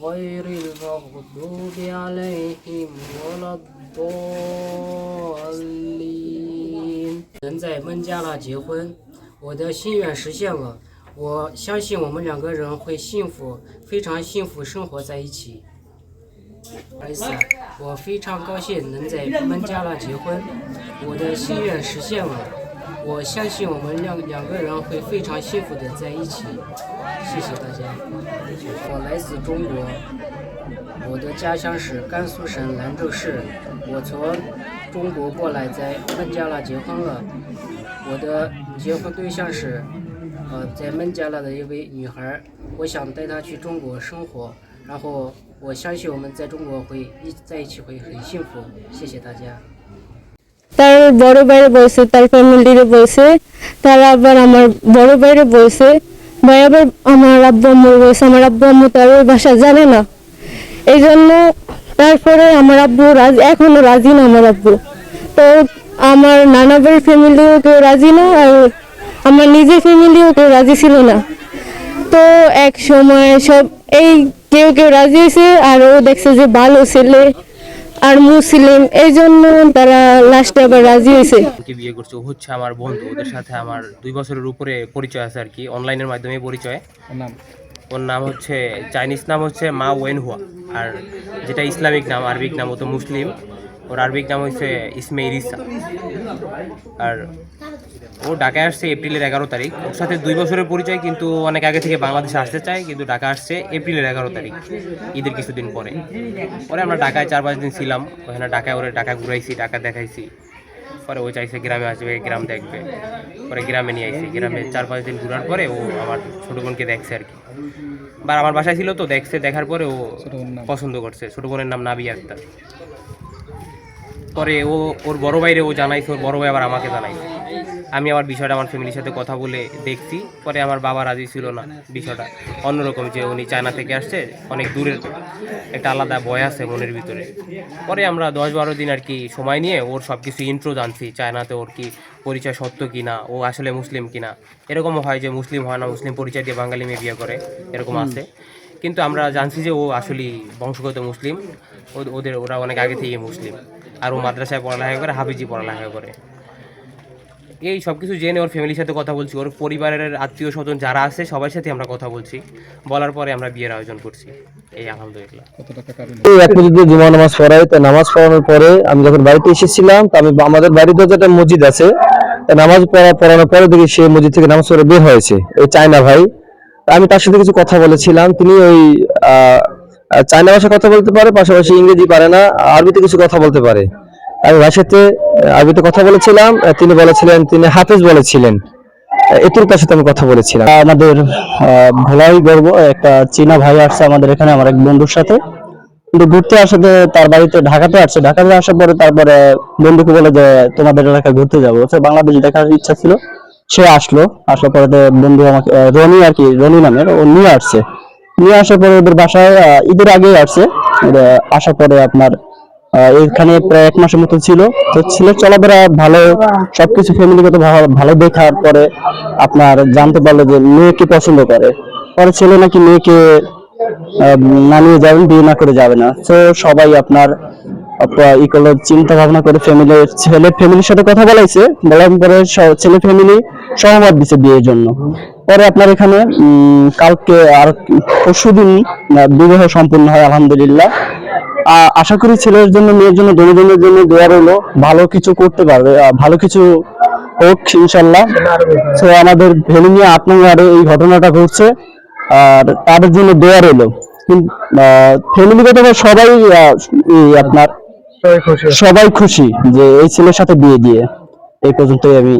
غير المغضوب عليهم ولا الضالين。能在孟加拉结婚，我的心愿实现了。我相信我们两个人会幸福，非常幸福生活在一起。不好意思啊，我非常高兴能在孟加拉结婚，我的心愿实现了。 我相信我们两两个人会非常幸福的在一起。谢谢大家。我来自中国，我的家乡是甘肃省兰州市。我从中国过来，在孟加拉结婚了。我的结婚对象是，呃，在孟加拉的一位女孩。我想带她去中国生活，然后我相信我们在中国会一在一起会很幸福。谢谢大家。তার বড় বাইরে বলছে তার ফ্যামিলিরে বলছে তারা আবার আমার বড় বাইরে বলছে ভাই আবার আমার আব্বু আম্মু বলছে আমার আব্বু আম্মু তার ওই ভাষা জানে না। এই জন্য তারপরে আমার আব্বু রাজি, এখনও রাজি না আমার আব্বু। তো আমার নানা বাড়ির ফ্যামিলিও কেউ রাজি না আর আমার নিজের ফ্যামিলিও কেউ রাজি ছিল না। তো এক সময় সব, এই কেউ কেউ রাজি হয়েছে আর ও দেখছে যে ভালো ছেলে। আর মুসলিম এই জন্য তারা লাস্টে আবার রাজি হয়েছে কে বিয়ে করছে হচ্ছে আমার বন্ধু ওদের সাথে আমার দুই বছরের উপরে পরিচয় আছে আর কি অনলাইনের মাধ্যমে পরিচয়। ওর নাম? হচ্ছে চাইনিজ নাম হচ্ছে মা ওয়েন হুয়া আর যেটা ইসলামিক নাম আরবিক নাম ও তো মুসলিম। ওর আরবিক নাম হচ্ছে ইসমে ইরিসা। আর ও ঢাকায় আসছে এপ্রিলের এগারো তারিখ। ওর সাথে দুই বছরের পরিচয় কিন্তু অনেক আগে থেকে বাংলাদেশে আসতে চায় কিন্তু ঢাকা আসছে এপ্রিলের এগারো তারিখ ঈদের কিছুদিন পরে। পরে আমরা ঢাকায় চার পাঁচ দিন ছিলাম ওখানে ঢাকায় ওরে ঢাকা ঘুরাইছি ঢাকা দেখাইছি। পরে ও চাইছে গ্রামে আসবে গ্রাম দেখবে। পরে গ্রামে নিয়ে আইছি। গ্রামে চার পাঁচ দিন ঘুরার পরে ও আমার ছোটো বোনকে দেখছে আর কি। বা আমার বাসায় ছিল তো দেখছে দেখার পরে ও পছন্দ করছে। ছোটো বোনের নাম নাবি আক্তার। পরে ও, ওর বড় ভাইরে ও জানাইছে, ওর বড় ভাই আবার আমাকে জানাইছে। আমি আমার বিষয়টা আমার ফ্যামিলির সাথে কথা বলে দেখছি, পরে আমার বাবা রাজি ছিল না বিষয়টা। অন্যরকম যে উনি চায়না থেকে আসছে, অনেক দূরের একটা আলাদা ভয় আছে মনের ভিতরে। পরে আমরা দশ বারো দিন আর কি সময় নিয়ে ওর সব কিছু ইন্ট্রো জানছি, চায়নাতে ওর কি পরিচয় সত্য কি না ও আসলে মুসলিম কিনা। এরকমও হয় যে মুসলিম হয় না, মুসলিম পরিচয় দিয়ে বাঙালি মেয়ে বিয়ে করে, এরকম আছে। কিন্তু আমরা জানছি যে ও আসলে বংশগত মুসলিম, ওদের, ওরা অনেক আগে থেকে মুসলিম। আর ও মাদ্রাসায় পড়ালেখা করে, হাফিজি পড়ালেখা করে। এই সব কিছু জেনে ওর ফ্যামিলির সাথে কথা বলছি। ওর পরিবারের আত্মীয় স্বজন যারা আছে, সবার সাথে আমরা কথা বলছি। বলার পরে আমরা বিয়ের আয়োজন করছি। এই আলহামদুলিল্লাহ। এই এক মসজিদে জুমা নামাজ পড়াই, তা নামাজ পড়ানোর পরে আমি যখন বাড়িতে এসেছিলাম, তা আমি আমাদের বাড়িতে যে একটা মসজিদ আছে। নামাজ পড়া পড়ানোর পরে দেখি সে মসজিদ থেকে নামাজ পড়ে বের হয়েছে। ওই চায়না ভাই। আমি তার সাথে কিছু কথা বলেছিলাম। তিনি ওই চায়না ভাষা কথা বলতে পারে পাশাপাশি ইংরেজি পারে না আরবিতে কিছু কথা বলতে পারে। আমি আহ, আরবিতে কথা বলেছিলাম তিনি বলেছিলেন তিনি হাফেজ বলেছিলেন। এটুকু তার সাথে আমি কথা বলেছিলাম। আমাদের ভোলাই গর্ব একটা চীনা ভাই আসছে আমাদের এখানে আমার এক বন্ধুর সাথে। কিন্তু ঘুরতে আসাতে তার বাড়িতে ঢাকাতে আসছে ঢাকাতে আসার পরে তারপরে বন্ধুকে বলে যে তোমাদের এলাকায় ঘুরতে যাব। বাংলাদেশ দেখার ইচ্ছা ছিল সে আসলো। আসার পরে বন্ধু আমাকে রনি আর কি রনি নামের ও নিয়ে আসছে। নিয়ে আসার পরে ওদের বাসায় ঈদের আগেই আসছে। আসার পরে আপনার এখানে প্রায় এক মাসের মতো ছিল। তো ছেলের চলাফেরা ভালো, সবকিছু ফ্যামিলিগত ভালো দেখার পরে আপনার জানতে পারল যে মেয়েকে পছন্দ করে। পরে ছেলে নাকি মেয়েকে না নিয়ে যাবেন বিয়ে না করে যাবে না। তো সবাই আপনার আপ- ই করল চিন্তা ভাবনা করে ফ্যামিলি ছেলে ফ্যামিলির সাথে কথা বলাইছে। বলার পরে ছেলে ফ্যামিলি সহমত দিছে বিয়ের জন্য। পরে আপনার এখানে কালকে আর পরশু দিন বিবাহ সম্পূর্ণ হয় আলহামদুলিল্লাহ। আশা করি ছেলের জন্য মেয়ের জন্য দুজনের জন্য দোয়া রইল। ভালো কিছু করতে পারবে ভালো কিছু হোক ইনশাল্লাহ। তো আমাদের ভেনু নিয়ে আট নম্বরে এই ঘটনাটা ঘটছে আর তাদের জন্য দোয়া রইল। ফ্যামিলিগত সবাই আপনার সবাই খুশি যে এই ছেলের সাথে বিয়ে দিয়ে এই পর্যন্তই আমি